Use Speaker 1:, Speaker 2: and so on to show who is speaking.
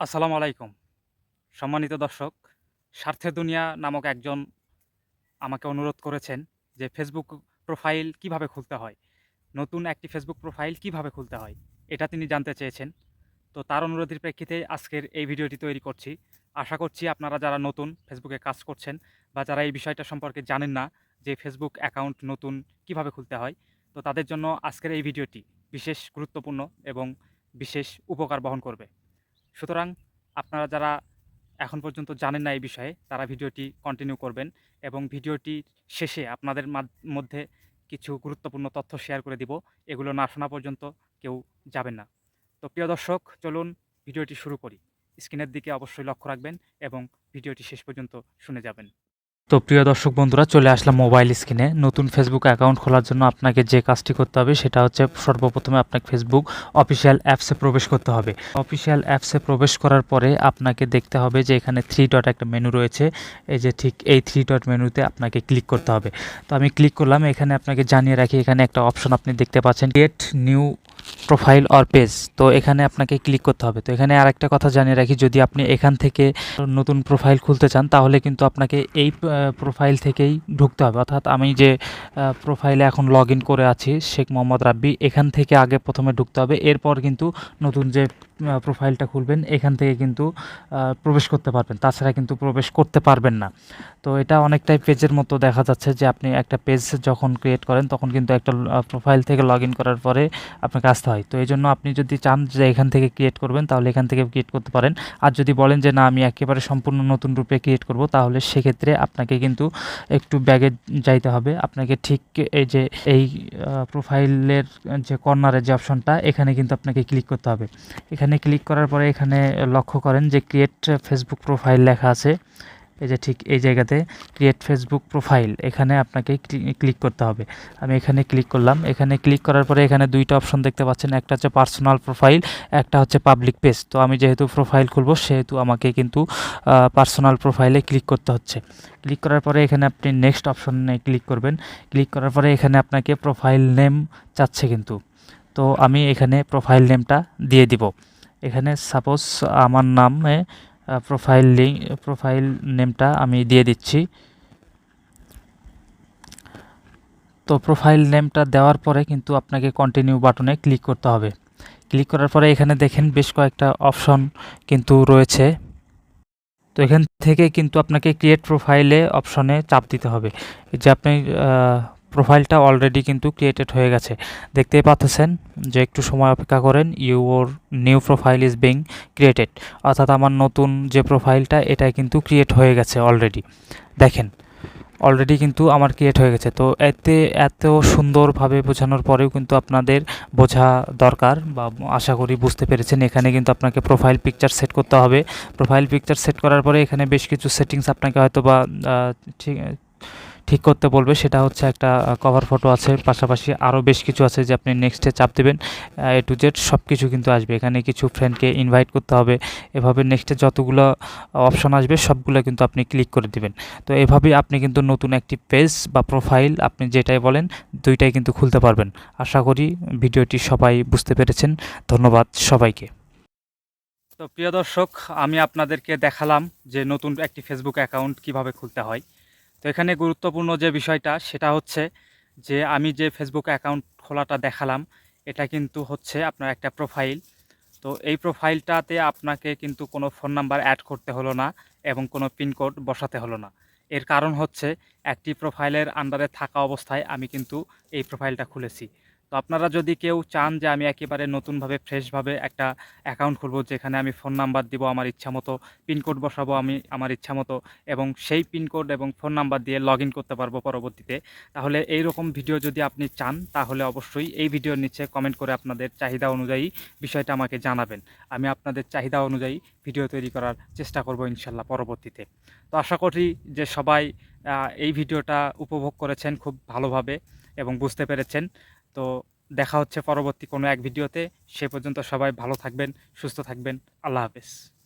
Speaker 1: আসসালামু আলাইকুম। সম্মানিত দর্শক, স্বার্থে দুনিয়া নামক একজন আমাকে অনুরোধ করেছেন যে ফেসবুক প্রোফাইল কীভাবে খুলতে হয়, নতুন একটি ফেসবুক প্রোফাইল কীভাবে খুলতে হয়, এটা তিনি জানতে চেয়েছেন। তো তার অনুরোধের প্রেক্ষিতে আজকের এই ভিডিওটি তৈরি করছি। আশা করছি আপনারা যারা নতুন ফেসবুকে কাজ করছেন বা যারা এই বিষয়টা সম্পর্কে জানেন না যে ফেসবুক অ্যাকাউন্ট নতুন কীভাবে খুলতে হয়, তো তাদের জন্য আজকের এই ভিডিওটি বিশেষ গুরুত্বপূর্ণ এবং বিশেষ উপকার বহন করবে। সুতরাং আপনারা যারা এখন পর্যন্ত জানেন না এই বিষয়ে, তারা ভিডিওটি কন্টিনিউ করবেন এবং ভিডিওটি শেষে আপনাদের মধ্যে কিছু গুরুত্বপূর্ণ তথ্য শেয়ার করে দিব। এগুলো না শোনা পর্যন্ত কেউ যাবেন না। তো প্রিয় দর্শক, চলুন ভিডিওটি শুরু করি। স্ক্রিনের দিকে অবশ্যই লক্ষ্য রাখবেন এবং ভিডিওটি শেষ পর্যন্ত শুনে যাবেন। তো প্রিয় দর্শক বন্ধুরা, চলে আসলাম মোবাইল স্ক্রিনে। নতুন ফেসবুক অ্যাকাউন্ট খোলার জন্য আপনাকে যে কাজটি করতে হবে, সেটা হচ্ছে সর্বপ্রথমে আপনাকে ফেসবুক অফিসিয়াল অ্যাপসে প্রবেশ করতে হবে। অফিসিয়াল অ্যাপসে প্রবেশ করার পরে আপনাকে দেখতে হবে যে এখানে থ্রি ডট একটা মেনু রয়েছে। এই যে ঠিক এই থ্রি ডট মেনুতে আপনাকে ক্লিক করতে হবে। তো আমি ক্লিক করলাম, এখানে আপনাকে জানিয়ে রাখি, এখানে একটা অপশন আপনি দেখতে পাচ্ছেন get new profile or page তো এখানে আপনাকে ক্লিক করতে হবে। তো এখানে আরেকটা কথা জানিয়ে রাখি, যদি আপনি এখান থেকে নতুন প্রোফাইল খুলতে চান, তাহলে কিন্তু আপনাকে এই প্রোফাইল থেকেই ঢুকতে হবে। অর্থাৎ আমি যে প্রোফাইলে এখন লগ ইন করে আছি, শেখ মোহাম্মদ রাব্বি, এখান থেকে আগে প্রথমে ঢুকতে হবে। এরপর কিন্তু নতুন যে প্রোফাইলটা খুলবেন, এখান থেকে কিন্তু প্রবেশ করতে পারবেন। তাছাড়া কিন্তু প্রবেশ করতে পারবেন না। তো এটা অনেকটাই পেজের মতো দেখা যাচ্ছে যে, আপনি একটা পেজ যখন ক্রিয়েট করেন, তখন কিন্তু একটা প্রোফাইল থেকে লগ ইন করার পরে আপনাকে আসতে হয়। তো এই জন্য আপনি যদি চান যে এখান থেকে ক্রিয়েট করবেন, তাহলে এখান থেকে ক্রিয়েট করতে পারেন। আর যদি বলেন যে, না, আমি একেবারে সম্পূর্ণ নতুন রূপে ক্রিয়েট করব তাহলে সেক্ষেত্রে আপনাকে কিন্তু একটু ব্যাগে যাইতে হবে। আপনাকে ঠিক এই যে, এই প্রোফাইলের যে কর্নারের যে অপশনটা এখানে কিন্তু আপনাকে ক্লিক করতে হবে। এখানে ক্লিক করার পরে এখানে লক্ষ্য করেন যে ক্রিয়েট ফেসবুক প্রোফাইল লেখা আছে। এই যে ঠিক এই জায়গাতে ক্রিয়েট ফেসবুক প্রোফাইল এখানে আপনাকে ক্লিক করতে হবে। আমি এখানে ক্লিক করলাম। এখানে ক্লিক করার পরে এখানে দুইটা অপশন দেখতে পাচ্ছেন। একটা হচ্ছে পার্সোনাল প্রোফাইল একটা হচ্ছে পাবলিক পেজ তো আমি যেহেতু প্রোফাইল খুলবো, সেহেতু আমাকে কিন্তু পার্সোনাল প্রোফাইলে ক্লিক করতে হচ্ছে। ক্লিক করার পরে এখানে আপনি নেক্সট অপশনে ক্লিক করবেন। ক্লিক করার পরে এখানে আপনাকে প্রোফাইল নেম চাচ্ছে কিন্তু। তো আমি এখানে প্রোফাইল নেমটা দিয়ে দিব। এখানে সাপোজ আমার নামে প্রোফাইল লিঙ্ক প্রোফাইল নেমটা আমি দিয়ে দিচ্ছি। তো প্রোফাইল নেমটা দেওয়ার পরে কিন্তু আপনাকে কন্টিনিউ বাটনে ক্লিক করতে হবে। ক্লিক করার পরে এখানে দেখেন বেশ কয়েকটা অপশন কিন্তু রয়েছে। তো এখান থেকে কিন্তু আপনাকে ক্রিয়েট প্রোফাইলে অপশনে চাপ দিতে হবে। যে আপনি প্রোফাইলটা অলরেডি কিন্তু ক্রিয়েটেড হয়ে গেছে। দেখতেই পাচ্ছেন যে একটু সময় অপেক্ষা করেন your new profile is being created অর্থাৎ আমার নতুন যে প্রোফাইলটা এটা কিন্তু ক্রিয়েট হয়ে গেছে অলরেডি দেখেন অলরেডি কিন্তু আমার ক্রিয়েট হয়ে গেছে। তো এতে এত সুন্দরভাবে বোঝানোর পরেও কিন্তু আপনাদের বোঝা দরকার বা আশা করি বুঝতে পেরেছেন। এখানে কিন্তু আপনাকে প্রোফাইল পিকচার সেট করতে হবে। প্রোফাইল পিকচার সেট করার পরে এখানে বেশ কিছু সেটিংস আপনাকে হয়তো বা ঠিক ঠিক করতে বলবে, সেটা হচ্ছে একটা কভার ফটো আছে, পাশাপাশি আরও বেশ কিছু আছে যে আপনি নেক্সটে চাপ দেবেন। এ টু জেড সব কিছু কিন্তু আসবে। এখানে কিছু ফ্রেন্ডকে ইনভাইট করতে হবে। এভাবে নেক্সটে যতগুলো অপশান আসবে, সবগুলো কিন্তু আপনি ক্লিক করে দিবেন। তো এভাবেই আপনি কিন্তু নতুন একটি পেজ বা প্রোফাইল আপনি যেটাই বলেন, দুইটাই কিন্তু খুলতে পারবেন। আশা করি ভিডিওটি সবাই বুঝতে পেরেছেন। ধন্যবাদ সবাইকে। তো প্রিয় দর্শক, আমি আপনাদেরকে দেখালাম যে নতুন একটি ফেসবুক অ্যাকাউন্ট কীভাবে খুলতে হয়। তো এখানে গুরুত্বপূর্ণ যে বিষয়টা, সেটা হচ্ছে যে আমি যে ফেসবুক অ্যাকাউন্ট খোলাটা দেখালাম, এটা কিন্তু হচ্ছে আপনার একটা প্রোফাইল তো এই প্রোফাইলটাতে আপনাকে কিন্তু কোনো ফোন নাম্বার অ্যাড করতে হলো না এবং কোনো পিনকোড বসাতে হলো না। এর কারণ হচ্ছে, একটি প্রোফাইলের আন্ডারে থাকা অবস্থায় আমি কিন্তু এই প্রোফাইলটা খুলেছি। তো আপনারা যদি কেউ চান যে আমি একেবারে নতুনভাবে ফ্রেশভাবে একটা অ্যাকাউন্ট খুলবো, যেখানে আমি ফোন নাম্বার দিব, আমার ইচ্ছা মতো পিনকোড বসাবো আমি, আমার ইচ্ছা মতো, এবং সেই পিনকোড এবং ফোন নাম্বার দিয়ে লগ করতে পারব পরবর্তীতে, তাহলে এই রকম ভিডিও যদি আপনি চান, তাহলে অবশ্যই এই ভিডিওর নিচে কমেন্ট করে আপনাদের চাহিদা অনুযায়ী বিষয়টা আমাকে জানাবেন। আমি আপনাদের চাহিদা অনুযায়ী ভিডিও তৈরি করার চেষ্টা করব ইনশাল্লাহ পরবর্তীতে। তো আশা করি যে সবাই এই ভিডিওটা উপভোগ করেছেন খুব ভালোভাবে এবং বুঝতে পেরেছেন। তো দেখা হচ্ছে পরবর্তী কোনো এক ভিডিওতে। সে পর্যন্ত সবাই ভালো থাকবেন, সুস্থ থাকবেন। আল্লাহ হাফেজ।